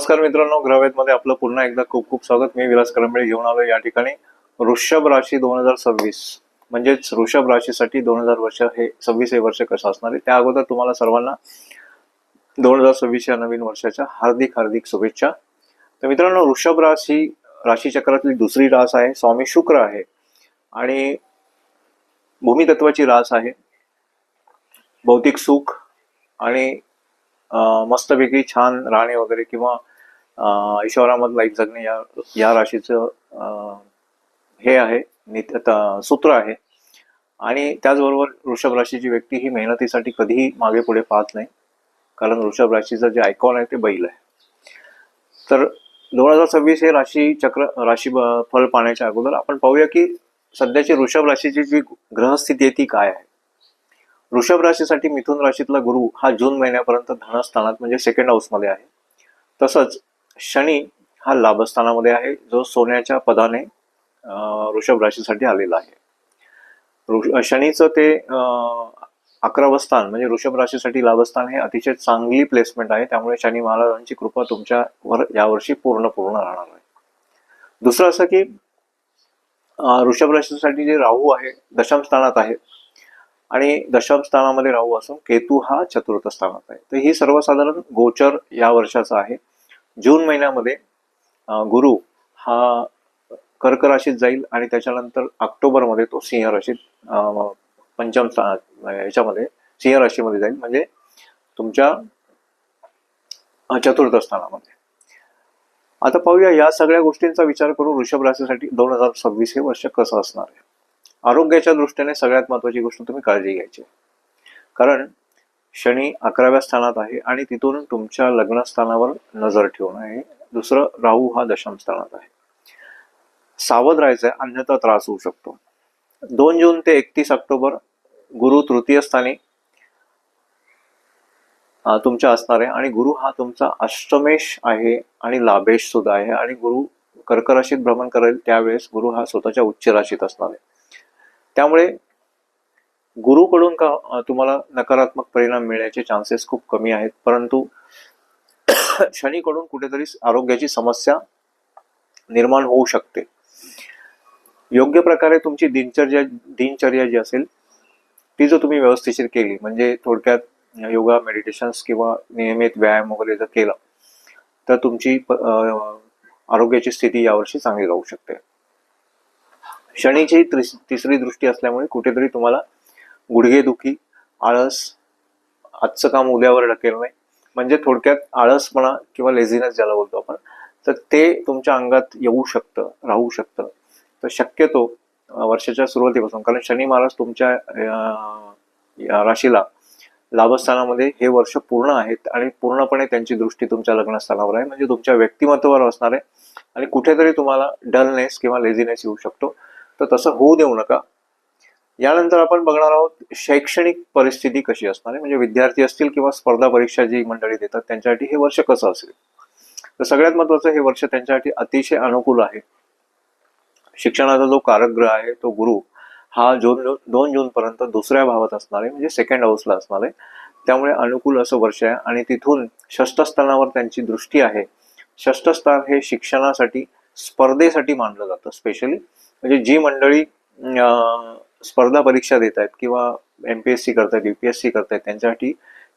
नमस्कार मित्रांनो ग्रहवेदमध्ये आपलं पुन्हा एकदा खूप खूप स्वागत. मी विलास करंबळे घेऊन आलो या ठिकाणी. वृषभ राशी दोन हजार सव्वीस म्हणजेच वृषभ राशीसाठी दोन हजार वर्ष हे सव्वीस हे वर्ष कसं असणार आहे? त्या अगोदर तुम्हाला सर्वांना दोन हजार सव्वीस या नवीन वर्षाच्या हार्दिक हार्दिक शुभेच्छा. तर मित्रांनो वृषभ राशी राशी चक्रातली दुसरी रास आहे स्वामी शुक्र आहे. आणि भूमितत्वाची रास आहे. भौतिक सुख आणि मस्तपैकी छान राहणे वगैरे किंवा ईश्वरामध्ये लाईफ जगणे या या राशीचं हे आहे नित्य त- सूत्र आहे. आणि त्याचबरोबर वृषभ राशीची व्यक्ती ही मेहनतीसाठी कधीही मागे पुढे पाहत नाही कारण वृषभ राशीचं जे आयकॉन आहे ते बैल आहे. तर दोन हजार सव्वीस हे राशी चक्र राशी ब- फल पाण्याच्या अगोदर आपण पाहूया की सध्याची वृषभ राशीची जी ग्रहस्थिती आहे ती काय आहे? वृषभ राशीसाठी मिथुन राशीतला गुरु हा जून महिन्यापर्यंत धनस्थानात म्हणजे सेकंड हाऊसमध्ये आहे. तसंच शनी हा लाभस्थानामध्ये आहे जो सोन्याच्या पदाने ऋषभ वृषभ राशीसाठी आलेला आहे. शनीचं ते अकरावं स्थान म्हणजे वृषभ राशीसाठी लाभस्थान हे अतिशय चांगली प्लेसमेंट आहे. त्यामुळे शनी महाराजांची कृपा तुमच्यावर यावर्षी पूर्ण पूर्ण राहणार आहे. दुसरं असं की ऋषभ वृषभ राशीसाठी जे राहू आहे दशम स्थानात आहे आणि दशम स्थानामध्ये राहू असून केतू हा चतुर्थ स्थानात आहे. तर ही सर्वसाधारण गोचर या वर्षाचा आहे. जून महिन्यामध्ये गुरु हा कर्क राशीत जाईल आणि त्याच्यानंतर ऑक्टोबरमध्ये तो सिंह राशीत पंचम याच्यामध्ये सिंह राशीमध्ये जाईल. म्हणजे तुमच्या चतुर्थ स्थानामध्ये. आता पाहूया या सगळ्या गोष्टींचा विचार करून वृषभ राशीसाठी दोन हजार सव्वीस हे वर्ष कसं असणार आहे? आरोग्याच्या दृष्टीने सगळ्यात महत्वाची गोष्ट तुम्ही काळजी घ्यायची. कारण शनी अकराव्या स्थानात आहे आणि तिथून तुमच्या लग्नस्थानावर नजर ठेवून आहे. दुसरं राहू हा दशम स्थानात आहे. सावध राहायचं आहे अन्यथा त्रास होऊ शकतो. दोन जून ते एकतीस ऑक्टोबर गुरु तृतीय स्थानी तुमच्या असणार आहे आणि गुरु हा तुमचा अष्टमेश आहे आणि लाभेश सुद्धा आहे आणि गुरु कर्क राशीत भ्रमण करेल त्यावेळेस गुरु हा स्वतःच्या उच्च राशीत असणार आहे. त्यामुळे गुरुकडून का तुम्हाला नकारात्मक परिणाम मिळण्याचे चान्सेस खूप कमी आहेत. परंतु शनीकडून कुठेतरी आरोग्याची समस्या निर्माण होऊ शकते. योग्य प्रकारे तुमची दिनचर्या दिनचर्या जी असेल ती जर तुम्ही व्यवस्थिशीर केली म्हणजे थोडक्यात योगा मेडिटेशन्स किंवा नियमित व्यायाम वगैरे जर केला तर तुमची आरोग्याची स्थिती यावर्षी चांगली राहू शकते. शनीची तिसरी दृष्टी असल्यामुळे कुठेतरी तुम्हाला गुडघेदुखी आळस आजचं काम उद्यावर ढकेलणे म्हणजे थोडक्यात आळसपणा किंवा लेझिनेस ज्याला बोलतो आपण तर ते तुमच्या अंगात येऊ शकतं राहू शकतं. तर शक्यतो वर्षाच्या सुरुवातीपासून कारण शनी महाराज तुमच्या या राशीला लाभस्थानामध्ये हे वर्ष पूर्ण आहेत आणि पूर्णपणे त्यांची दृष्टी तुमच्या लग्नस्थानावर आहे. म्हणजे तुमच्या व्यक्तिमत्वावर असणार आहे आणि कुठेतरी तुम्हाला डलनेस किंवा लेझिनेस येऊ शकतो. तर तसं होऊ देऊ नका. यानंतर आपण बघणार आहोत शैक्षणिक परिस्थिती कशी असणार आहे? म्हणजे विद्यार्थी असतील किंवा स्पर्धा परीक्षा जी मंडळी देतात त्यांच्यासाठी हे वर्ष कसं असेल? तर सगळ्यात महत्वाचं हे वर्ष त्यांच्यासाठी अतिशय अनुकूल आहे. शिक्षणाचा जो कारकग्रह आहे तो गुरु हा जून दोन जून पर्यंत दुसऱ्या भावात असणार आहे म्हणजे सेकंड हाऊसला असणार आहे. त्यामुळे अनुकूल असं वर्ष आहे आणि तिथून षष्ठस्थानावर त्यांची दृष्टी आहे. षष्ठस्थान हे शिक्षणासाठी स्पर्धेसाठी मानलं जातं स्पेशली म्हणजे जी मंडळी अं, स्पर्धा परीक्षा देत आहेत किंवा एम पी एस सी करतायत यू पी एस सी करतायत त्यांच्यासाठी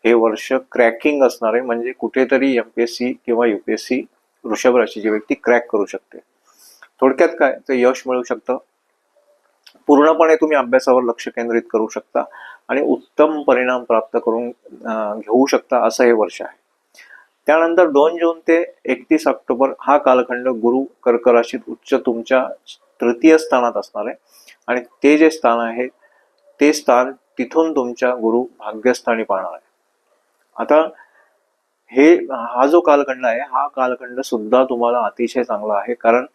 हे वर्ष क्रॅकिंग असणार आहे म्हणजे कुठेतरी एम पी एस सी किंवा यू पी एस सी वृषभ राशीची व्यक्ती क्रॅक करू शकते. थोडक्यात काय? तर यश मिळू शकतं. पूर्णपणे तुम्ही अभ्यासावर लक्ष केंद्रित करू शकता आणि उत्तम परिणाम प्राप्त करून घेऊ शकता असं हे वर्ष आहे. त्यानंतर दोन जून ते एकतीस ऑक्टोबर हा कालखंड गुरु कर्क राशीत उच्च तुमच्या तृतीय स्थानात असणार आहे. आणि ते जे स्थान आहे ते स्थान तिथून तुमच्या गुरु भाग्यस्थानी पाहणार आहे. आता हे हा जो कालखंड आहे हा कालखंड सुद्धा तुम्हाला अतिशय चांगला आहे. कारण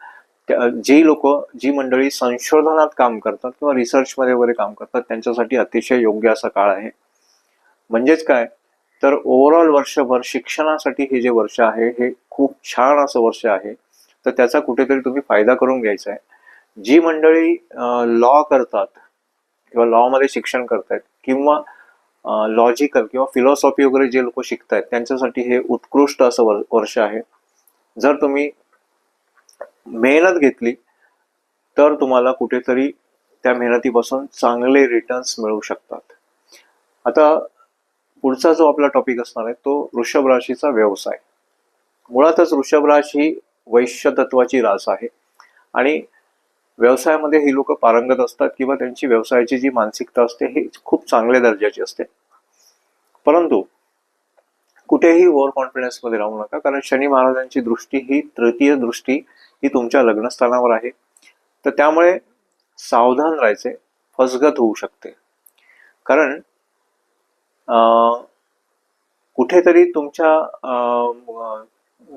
जी लोक जी मंडळी संशोधनात काम करतात किंवा रिसर्चमध्ये वगैरे काम करतात त्यांच्यासाठी अतिशय योग्य असा काळ आहे. म्हणजेच काय? तर ओव्हरऑल वर्षभर शिक्षणासाठी हे जे वर्ष आहे हे खूप छान असं वर्ष आहे. तर त्याचा कुठेतरी तुम्ही फायदा करून घ्यायचा आहे. जी मंडळी लॉ करतात किंवा लॉमध्ये शिक्षण करतायत किंवा लॉजिकल किंवा फिलॉसॉफी वगैरे जे लोक शिकतायत त्यांच्यासाठी हे उत्कृष्ट असं वर- वर्ष आहे. जर तुम्ही मेहनत घेतली तर तुम्हाला कुठेतरी त्या मेहनतीपासून चांगले रिटर्न्स मिळू शकतात. आता पुढचा जो आपला टॉपिक असणार आहे तो वृषभ राशीचा व्यवसाय. मुळातच वृषभ राशी ही वैश्य तत्वाची रास आहे. आणि व्यवसायामध्ये ही लोक पारंगत असतात किंवा त्यांची व्यवसायाची जी मानसिकता असते ही खूप चांगल्या दर्जाची असते. परंतु कुठेही ओव्हर कॉन्फिडन्समध्ये राहू नका कारण शनी महाराजांची दृष्टी ही तृतीय दृष्टी ही तुमच्या लग्नस्थानावर आहे. तर त्यामुळे सावधान राहायचे फसगत होऊ शकते. कारण अं, कुठेतरी तुमच्या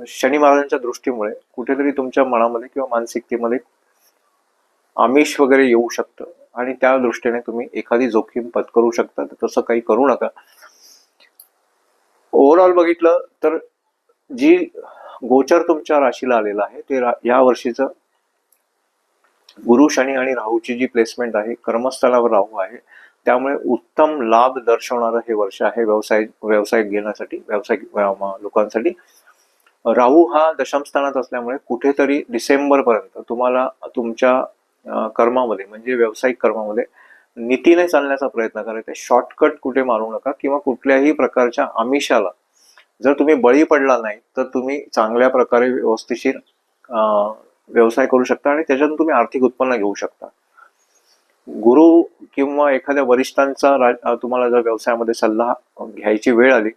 शनी महाराजांच्या दृष्टीमुळे कुठेतरी तुमच्या मनामध्ये किंवा मानसिकतेमध्ये आमिष वगैरे येऊ शकतं. आणि त्या दृष्टीने तुम्ही एखादी जोखीम पत्करू शकता. तर तसं काही करू नका. ओव्हरऑल बघितलं तर जी गोचर तुमच्या राशीला आलेला आहे ते या वर्षीचं गुरु शनी आणि राहूची जी प्लेसमेंट आहे कर्मस्थळावर राहू आहे त्यामुळे उत्तम लाभ दर्शवणारं हे वर्ष आहे व्यवसाय व्यवसाय घेण्यासाठी व्यावसायिक लोकांसाठी. राहू हा दशमस्थानात असल्यामुळे कुठेतरी डिसेंबरपर्यंत तुम्हाला तुमच्या कर्मामध्ये म्हणजे व्यावसायिक कर्मामध्ये नीतीने चालण्याचा प्रयत्न करायचा. शॉर्टकट कुठे मारू नका किंवा कुठल्याही प्रकारच्या आमिषाला. जर तुम्ही बळी पडला नाही तर तुम्ही चांगल्या प्रकारे व्यवस्थिशीर व्यवसाय करू शकता आणि त्याच्यातून तुम्ही आर्थिक उत्पन्न घेऊ शकता. गुरु किंवा एखाद्या वरिष्ठांचा तुम्हाला जर व्यवसायामध्ये सल्ला घ्यायची वेळ आली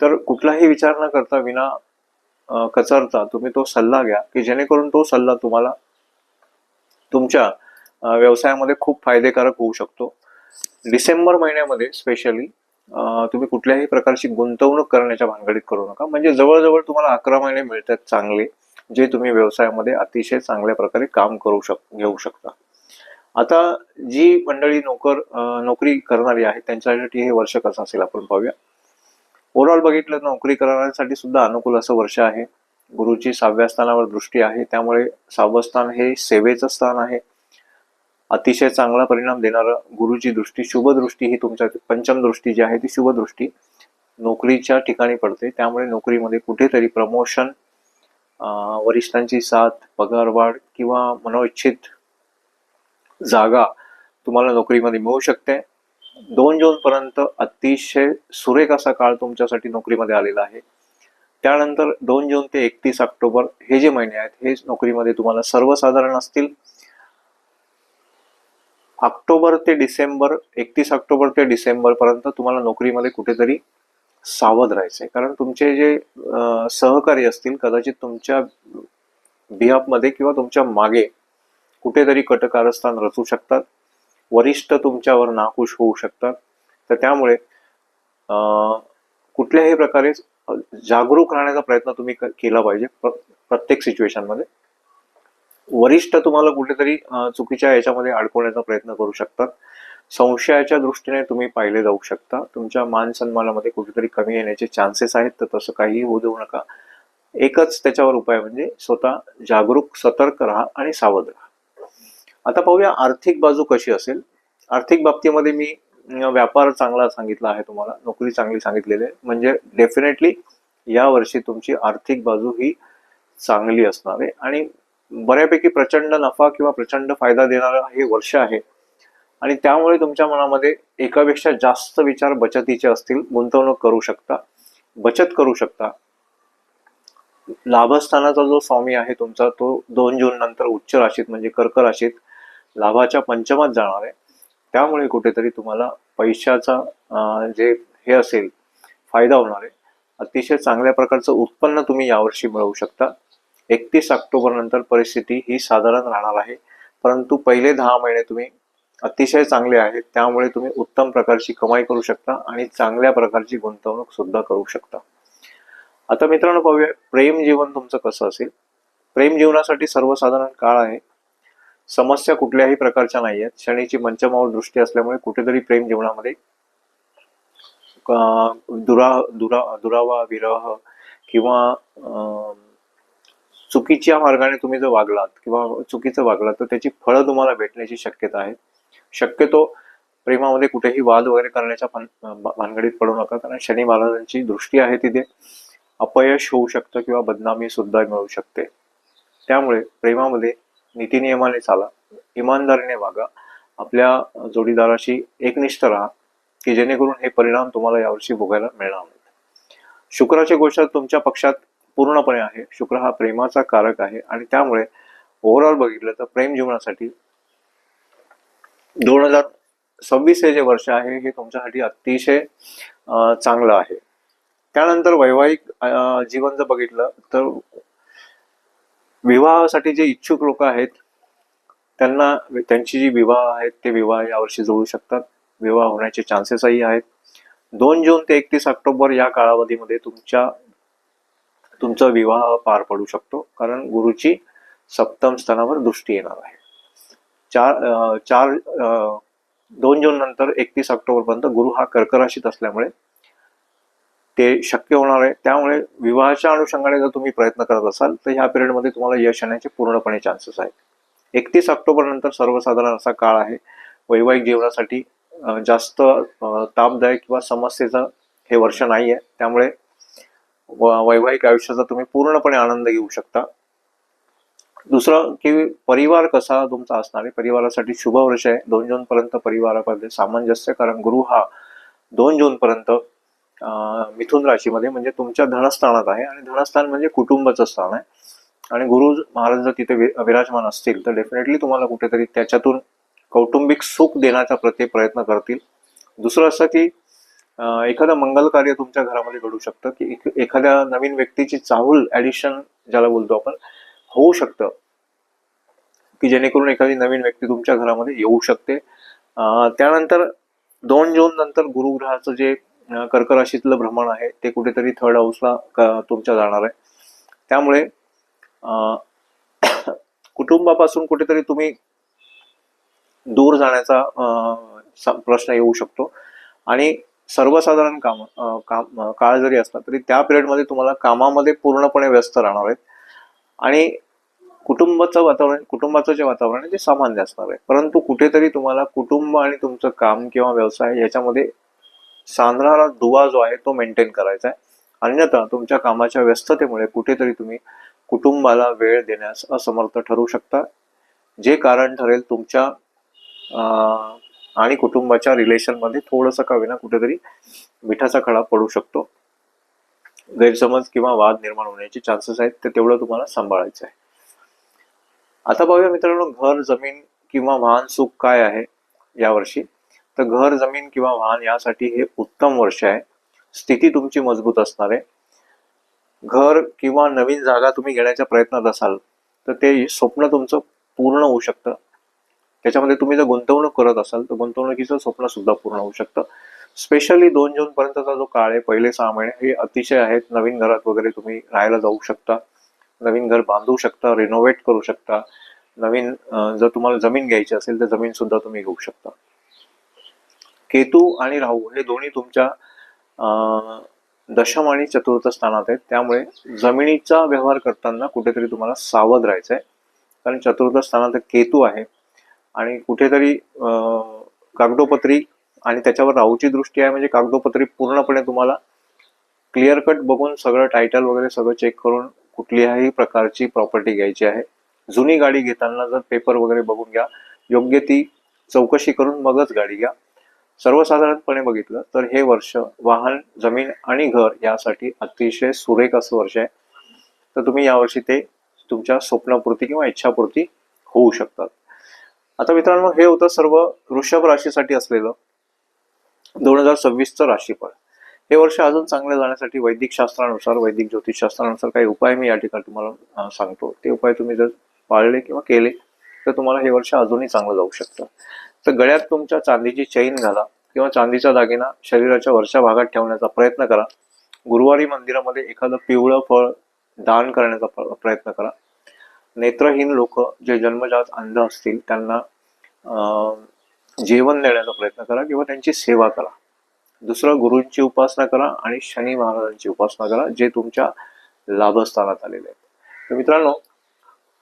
तर कुठलाही विचार न करता विना कचरता तुम्ही तो सल्ला घ्या की जेणेकरून तो सल्ला तुम्हाला तुमच्या व्यवसायामध्ये खूप फायदेकारक होऊ शकतो. डिसेंबर महिन्यामध्ये स्पेशली तुम्ही कुठल्याही प्रकारची गुंतवणूक करण्याच्या भानगडीत करू नका. म्हणजे जवळजवळ तुम्हाला अकरा महिने मिळतात चांगले जे तुम्ही व्यवसायामध्ये अतिशय चांगल्या प्रकारे काम करू शक घेऊ शकता. आता जी मंडळी नोकर नोकरी करणारी आहे त्यांच्यासाठी हे वर्ष कसं असेल आपण पाहूया. ओव्हरऑल बघितलं तर नोकरी करणाऱ्यांसाठी सुद्धा अनुकूल असं वर्ष आहे. गुरुची सहाव्या स्थानावर दृष्टी आहे त्यामुळे सहावं स्थान हे सेवेचं स्थान आहे. अतिशय चांगला परिणाम देणारं गुरुची दृष्टी शुभ दृष्टी ही तुमच्या पंचम दृष्टी जी आहे ती शुभदृष्टी नोकरीच्या ठिकाणी पडते. त्यामुळे नोकरीमध्ये कुठेतरी प्रमोशन वरिष्ठांची साथ पगारवाढ किंवा मनोइच्छित जागा तुम्हाला नोकरीमध्ये मिळू शकते. दोन जून पर्यंत अतिशय सुरेख असा काळ तुमच्यासाठी नोकरीमध्ये आलेला आहे. त्यानंतर दोन जून ते एकतीस ऑक्टोबर हे जे महिने आहेत हे नोकरीमध्ये तुम्हाला सर्वसाधारण असतील. ऑक्टोबर ते डिसेंबर एकतीस ऑक्टोबर ते डिसेंबर पर्यंत तुम्हाला नोकरीमध्ये कुठेतरी सावध राहायचंय. कारण तुमचे जे सहकारी असतील कदाचित तुमच्या बिहापमध्ये किंवा तुमच्या मागे कुठेतरी कटकारस्थान रचू शकतात. वरिष्ठ तुमच्यावर नाखुश होऊ शकतात. तर त्यामुळे अं, कुठल्याही प्रकारे जागरूक राहण्याचा प्रयत्न तुम्ही क- केला पाहिजे प्र- प्रत्येक सिच्युएशनमध्ये. वरिष्ठ तुम्हाला कुठेतरी चुकीच्या याच्यामध्ये अडकवण्याचा प्रयत्न करू शकतात. संशयाच्या दृष्टीने तुम्ही पाहिले जाऊ शकता. तुमच्या मान सन्मानामध्ये कुठेतरी कमी येण्याचे चान्सेस आहेत तर तसं काहीही होऊ देऊ नका. एकच त्याच्यावर उपाय म्हणजे स्वतः जागरूक सतर्क राहा आणि सावध राहा. आता पाहूया आर्थिक बाजू कशी असेल. आर्थिक बाबतीमध्ये मी व्यापार चांगला सांगितला आहे तुम्हाला नोकरी चांगली सांगितलेली आहे. म्हणजे डेफिनेटली या वर्षी तुमची आर्थिक बाजू ही चांगली असणार आहे. आणि बऱ्यापैकी प्रचंड नफा किंवा प्रचंड फायदा देणारं हे वर्ष आहे. आणि त्यामुळे तुमच्या मनामध्ये एकापेक्षा जास्त विचार बचतीचे असतील गुंतवणूक करू शकता बचत करू शकता. लाभस्थानाचा जो स्वामी आहे तुमचा तो दोन जून नंतर उच्च राशीत म्हणजे कर्क राशीत लाभाच्या पंचमात जाणार आहे. त्यामुळे कुठेतरी तुम्हाला पैशाचा जे हे असेल फायदा होणार आहे. अतिशय चांगल्या प्रकारचं उत्पन्न तुम्ही यावर्षी मिळवू शकता. एकतीस ऑक्टोबर नंतर परिस्थिती ही साधारण राहणार आहे. परंतु पहिले दहा महिने तुम्ही अतिशय चांगले आहेत. त्यामुळे तुम्ही उत्तम प्रकारची कमाई करू शकता आणि चांगल्या प्रकारची गुंतवणूक सुद्धा करू शकता. आता मित्रांनो पाहूया प्रेम जीवन तुमचं कसं असेल? प्रेम जीवनासाठी सर्वसाधारण काळ आहे. समस्या कुठल्याही प्रकारच्या नाही आहेत शनीची मंचमावर दृष्टी असल्यामुळे कुठेतरी प्रेम जीवनामध्ये दुरा दुरा दुरावा विरह किंवा चुकीच्या मार्गाने तुम्ही जर वागलात किंवा चुकीचं वागलात तर त्याची फळं तुम्हाला भेटण्याची शक्यता आहे. शक्यतो प्रेमामध्ये कुठेही वाद वगैरे करण्याच्या भानगडीत पडू नका. कारण शनी महाराजांची दृष्टी आहे तिथे. अपयश होऊ शकतं किंवा बदनामी सुद्धा मिळू शकते. त्यामुळे प्रेमामध्ये नीतीनियमाने चाला. इमानदारीने वागा. आपल्या जोडीदाराशी एकनिष्ठ राहा की जेणेकरून हे परिणाम तुम्हाला यावर्षी भोगायला मिळणार नाहीत. शुक्राची गोष्ट तुमच्या पक्षात पूर्णपणे आहे. शुक्र हा प्रेमाचा कारक आहे आणि त्यामुळे ओव्हरऑल बघितलं तर प्रेम जीवनासाठी दोन हजार सव्वीस हे जे वर्ष आहे हे तुमच्यासाठी अतिशय चांगलं आहे. त्यानंतर वैवाहिक जीवन जर बघितलं तर विवाहासाठी जे इच्छुक लोक आहेत त्यांना त्यांची जी विवाह आहेत ते विवाह यावर्षी जुळू शकतात. विवाह होण्याचे चान्सेसही आहेत. दोन जून ते एकतीस ऑक्टोबर या कालावधीमध्ये तुमच्या तुमचा विवाह पार पडू शकतो. कारण गुरुची सप्तम स्थानावर दृष्टी येणार आहे. चार चार दोन जून नंतर एकतीस ऑक्टोबर पर्यंत गुरु हा कर्कराशीत असल्यामुळे ते शक्य होणार आहे. त्यामुळे विवाहाच्या अनुषंगाने जर तुम्ही प्रयत्न करत असाल तर ह्या पिरियडमध्ये तुम्हाला यश येण्याचे पूर्णपणे चान्सेस आहेत. एकतीस ऑक्टोबर नंतर सर्वसाधारण असा काळ आहे. वैवाहिक जीवनासाठी जास्त तापदायक किंवा समस्येचं हे वर्ष नाही आहे त्यामुळे व- वैवाहिक आयुष्याचा तुम्ही पूर्णपणे आनंद घेऊ शकता. दुसरं की परिवार कसा तुमचा असणार आहे? परिवारासाठी शुभ वर्ष आहे. दोन जून पर्यंत परिवारामध्ये सामंजस्य कारण गुरु हा दोन जून पर्यंत मिथुन राशीमध्ये म्हणजे तुमच्या धनस्थानात आहे आणि धनस्थान म्हणजे कुटुंबाचं स्थान आहे. आणि गुरु महाराज जर तिथे विराजमान असतील तर डेफिनेटली तुम्हाला कुठेतरी त्याच्यातून कौटुंबिक सुख देण्याचा प्रति प्रयत्न करतील. दुसरं असं की एखादं मंगल कार्य तुमच्या घरामध्ये घडू शकतं की एखाद्या नवीन व्यक्तीची चाहूल ऍडिशन ज्याला बोलतो आपण होऊ शकतं. की जेणेकरून एखादी नवीन व्यक्ती तुमच्या घरामध्ये येऊ शकते. त्यानंतर दोन जून नंतर गुरुग्रहाचं जे कर्कराशीतलं भ्रमण आहे ते कुठेतरी थर्ड हाऊसला तुमच्या जाणार आहे. त्यामुळे कुटुंबापासून कुठेतरी तुम्ही दूर जाण्याचा स- प्रश्न येऊ शकतो. आणि सर्वसाधारण काम काम काळ जरी असला तरी त्या पिरियडमध्ये तुम्हाला कामामध्ये पूर्णपणे व्यस्त राहणार आहेत. आणि कुटुंबाचं वातावरण कुटुंबाचं जे वातावरण आहे ते सामान्य असणार आहे. परंतु कुठेतरी तुम्हाला कुटुंब आणि तुमचं काम किंवा व्यवसाय याच्यामध्ये सांधणारा दुवा जो आहे तो मेंटेन करायचा आहे. अन्यथा तुमच्या कामाच्या व्यस्ततेमुळे कुठेतरी तुम्ही कुटुंबाला वेळ देण्यास असमर्थ ठरू शकता. जे कारण ठरेल तुमच्या आणि कुटुंबाच्या रिलेशनमध्ये थोडंसं का विना कुठेतरी मिठाचा खडा पडू शकतो. गैरसमज किंवा वाद निर्माण होण्याचे चान्सेस आहेत ते तेवढं तुम्हाला सांभाळायचं आहे. आता पाहूया मित्रांनो घर जमीन किंवा वाहन सुख काय आहे यावर्षी? तर घर जमीन किंवा वाहन यासाठी हे उत्तम वर्ष आहे. स्थिती तुमची मजबूत असणार आहे. घर किंवा नवीन जागा तुम्ही घेण्याच्या प्रयत्नात असाल तर ते स्वप्न तुमचं पूर्ण होऊ शकतं. त्याच्यामध्ये तुम्ही जर गुंतवणूक करत असाल तर गुंतवणुकीचं स्वप्न सुद्धा पूर्ण होऊ शकतं. स्पेशली दोन जून पर्यंतचा जो काळ आहे पहिले सहा महिने हे अतिशय आहेत. नवीन घरात वगैरे तुम्ही राहायला जाऊ शकता. नवीन घर बांधू शकता रिनोव्हेट करू शकता. नवीन जर तुम्हाला जमीन घ्यायची असेल तर जमीन सुद्धा तुम्ही घेऊ शकता. केतू आणि राहू हे दोन्ही तुमच्या दशम आणि चतुर्थ स्थानात आहेत. त्यामुळे जमिनीचा व्यवहार करताना कुठेतरी तुम्हाला सावध राहायचं आहे कारण चतुर्थ स्थानात केतू आहे आणि कुठेतरी कागदोपत्री आणि त्याच्यावर राहूची दृष्टी आहे म्हणजे कागदोपत्री पूर्णपणे तुम्हाला क्लिअर कट बघून सगळं टायटल वगैरे सगळं चेक करून कुठल्याही प्रकारची प्रॉपर्टी घ्यायची आहे. जुनी गाडी घेताना जर पेपर वगैरे बघून घ्या योग्य ती चौकशी करून मगच गाडी घ्या. सर्वसाधारणपणे बघितलं तर हे वर्ष वाहन जमीन आणि घर यासाठी अतिशय सुरेख असं वर्ष आहे. तर तुम्ही यावर्षी ते तुमच्या स्वप्नापूर्ती किंवा इच्छापूर्ती होऊ शकतात. आता मित्रांनो हे होतं सर्व वृषभ राशीसाठी असलेलं दोन हजार सव्वीसचं राशीफळ. हे वर्ष अजून चांगलं जाण्यासाठी वैदिक शास्त्रानुसार वैदिक ज्योतिषशास्त्रानुसार काही उपाय मी या ठिकाणी तुम्हाला सांगतो. ते उपाय तुम्ही जर पाळले किंवा केले तर तुम्हाला हे वर्ष अजूनही चांगलं जाऊ शकतं. तर गळ्यात तुमच्या चांदीची चैन घाला किंवा चांदीचा दागिना शरीराच्या वरच्या भागात ठेवण्याचा प्रयत्न करा. गुरुवारी मंदिरामध्ये एखादं पिवळं फळ दान करण्याचा प्र- प्रयत्न करा. नेत्रहीन लोक जे जन्मजात अंध असतील त्यांना अं, जेवण देण्याचा प्रयत्न करा किंवा त्यांची सेवा करा. दुसरं गुरूंची उपासना करा आणि शनी महाराजांची उपासना करा जे तुमच्या लाभस्थानात आलेले आहेत. तर मित्रांनो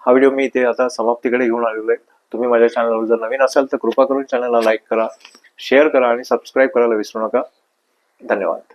हा व्हिडिओ मी इथे आता समाप्तीकडे घेऊन आलेलो आहे. तुम्ही माझ्या चॅनलवर जर नवीन असाल तर कृपा करून चॅनलला लाईक करा शेअर करा आणि सबस्क्राईब करायला विसरू नका. धन्यवाद.